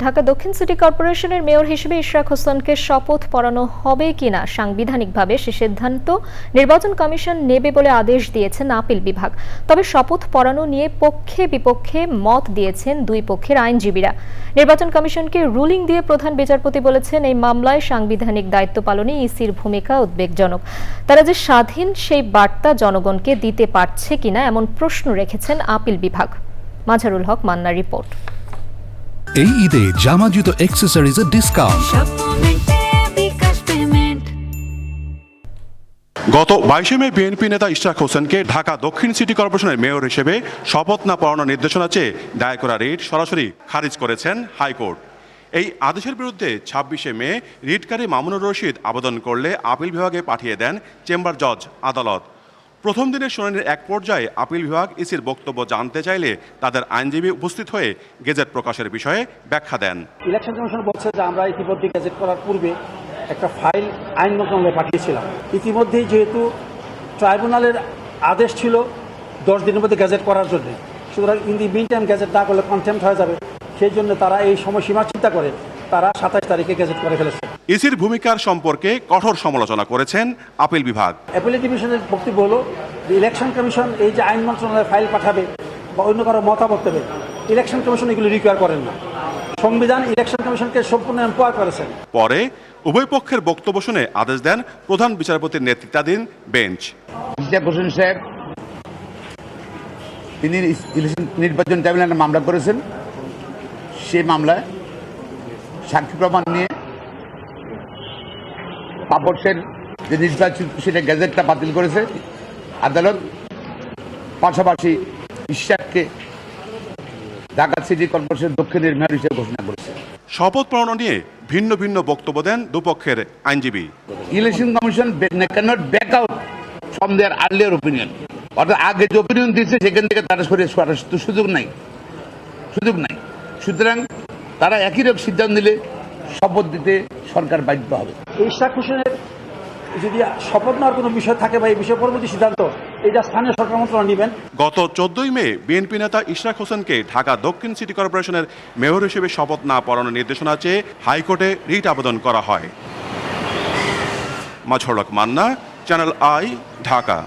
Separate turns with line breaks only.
ঢাকা দক্ষিণ সিটি কর্পোরেশনের মেয়র হিসেবে ইশরাক হোসেনকে শপথ পড়ানো হবে কিনা সাংবিধানিকভাবে সে সিদ্ধান্ত নির্বাচন কমিশন নেবে বলে আদেশ দিয়েছেন আপিল বিভাগ। তবে শপথ পড়ানো নিয়ে পক্ষে বিপক্ষে মত দিয়েছেন দুই পক্ষের আইনজীবীরা। নির্বাচন কমিশনকে রুলিং দিয়ে প্রধান বিচারপতি বলেছেন, এই মামলায় সাংবিধানিক দায়িত্ব পালনে ইসির ভূমিকা উদ্বেগজনক। তারা যে স্বাধীন, সেই বার্তা জনগণকে দিতে পারছে কিনা এমন প্রশ্ন রেখেছেন আপিল বিভাগ। মাঝারুল হক মান্নার রিপোর্ট।
এই ঈদে জামা জুতো অ্যাক্সেসরিজের ডিসকাউন্ট
গত বাইশে মে বিএনপি নেতা ইশরাক হোসেনকে ঢাকা দক্ষিণ সিটি কর্পোরেশনের মেয়র হিসেবে শপথ না পড়ানোর নির্দেশনা চেয়ে দায়ের করা রিট সরাসরি খারিজ করেছেন হাইকোর্ট। এই আদেশের বিরুদ্ধে ছাব্বিশে মে রিটকারী মামুনুর রশিদ আবেদন করলে আপিল বিভাগে পাঠিয়ে দেন চেম্বার জজ আদালত। প্রথম দিনের শুনানির এক পর্যায়ে আপিল বিভাগ ইসির বক্তব্য জানতে চাইলে তাদের আইনজীবী উপস্থিত হয়ে গেজেট প্রকাশের বিষয়ে ব্যাখ্যা দেন।
ইলেকশন কমিশন বলছে যে আমরা ইতিমধ্যে গেজেট করার পূর্বে একটা ফাইল আইন মন্ত্রণালয়ে পাঠিয়েছিলাম। ইতিমধ্যেই যেহেতু ট্রাইব্যুনালের আদেশ ছিল দশ দিনের মধ্যে গ্যাজেট করার জন্য, সুতরাং in the mean time gazette না করলে কনটেম্প হয়ে যাবে। সেই জন্য তারা এই সময়সীমা চিন্তা করে, তারা সাতাশ তারিখে গ্যাজেট করে ফেলেছে।
ইসির ভূমিকার সম্পর্কে কঠোর সমালোচনা করেছেন আপিল বিভাগ।
অ্যাপিলেট ডিভিশনের বক্তব্য হলো যে ইলেকশন কমিশন এই যে আইন মন্ত্রণালয়ে ফাইল পাঠাবে বা অন্য কারও মতামত দেবে ইলেকশন কমিশন এগুলো রিকোয়ার করেন না। সংবিধান ইলেকশন কমিশনকে সম্পূর্ণ এম্পাওয়ার করেছেন।
পরে উভয় পক্ষের বক্তব্য শুনে আদেশ দেন প্রধান বিচারপতির নেতৃত্বাধীন বেঞ্চ।
হোসেন সাহেব তিনি নির্বাচন ট্রাইব্যুনালে মামলা করেছেন। সেই মামলায় সাক্ষী প্রমাণ নিয়ে পাপড়সের যে নির্বাচন সেটা গ্যাজেটটা বাতিল করেছে। আদালত পাশাপাশি ইশাককে ঢাকা সিটি কর্পোরেশন দক্ষিণের মেয়র হিসেবে ঘোষণা করেছে।
শপথ পড়ানো নিয়ে ভিন্ন ভিন্ন বক্তব্য দেন দুপক্ষের আইনজীবী।
Election commission cannot back out from their earlier opinion অর্থাৎ আগে যে ওপিনিয়ন দিয়েছে সেখান থেকে তারা সরে সরার সুযোগ নাই। সুযোগ নাই। সুতরাং তারা একই রকম সিদ্ধান্ত নিলে শপথ দিতে সরকার বাধ্য হবে।
এই ইশরাক হোসেনের যদি শপথ নেওয়ার কোনো বিষয় থাকে বা এই বিষয়ে পরবর্তী সিদ্ধান্ত এটা স্থানীয় সরকার মন্ত্রণালয় নেবেন।
গত চোদ্দই মে বিএনপি নেতা ইশরাক হোসেনকে ঢাকা দক্ষিণ সিটি কর্পোরেশনের মেয়র হিসেবে শপথ না পড়ানোর নির্দেশনা চেয়ে হাইকোর্টে রিট আবেদন করা হয়। মাঝরক মান্না চ্যানেল আই ঢাকা।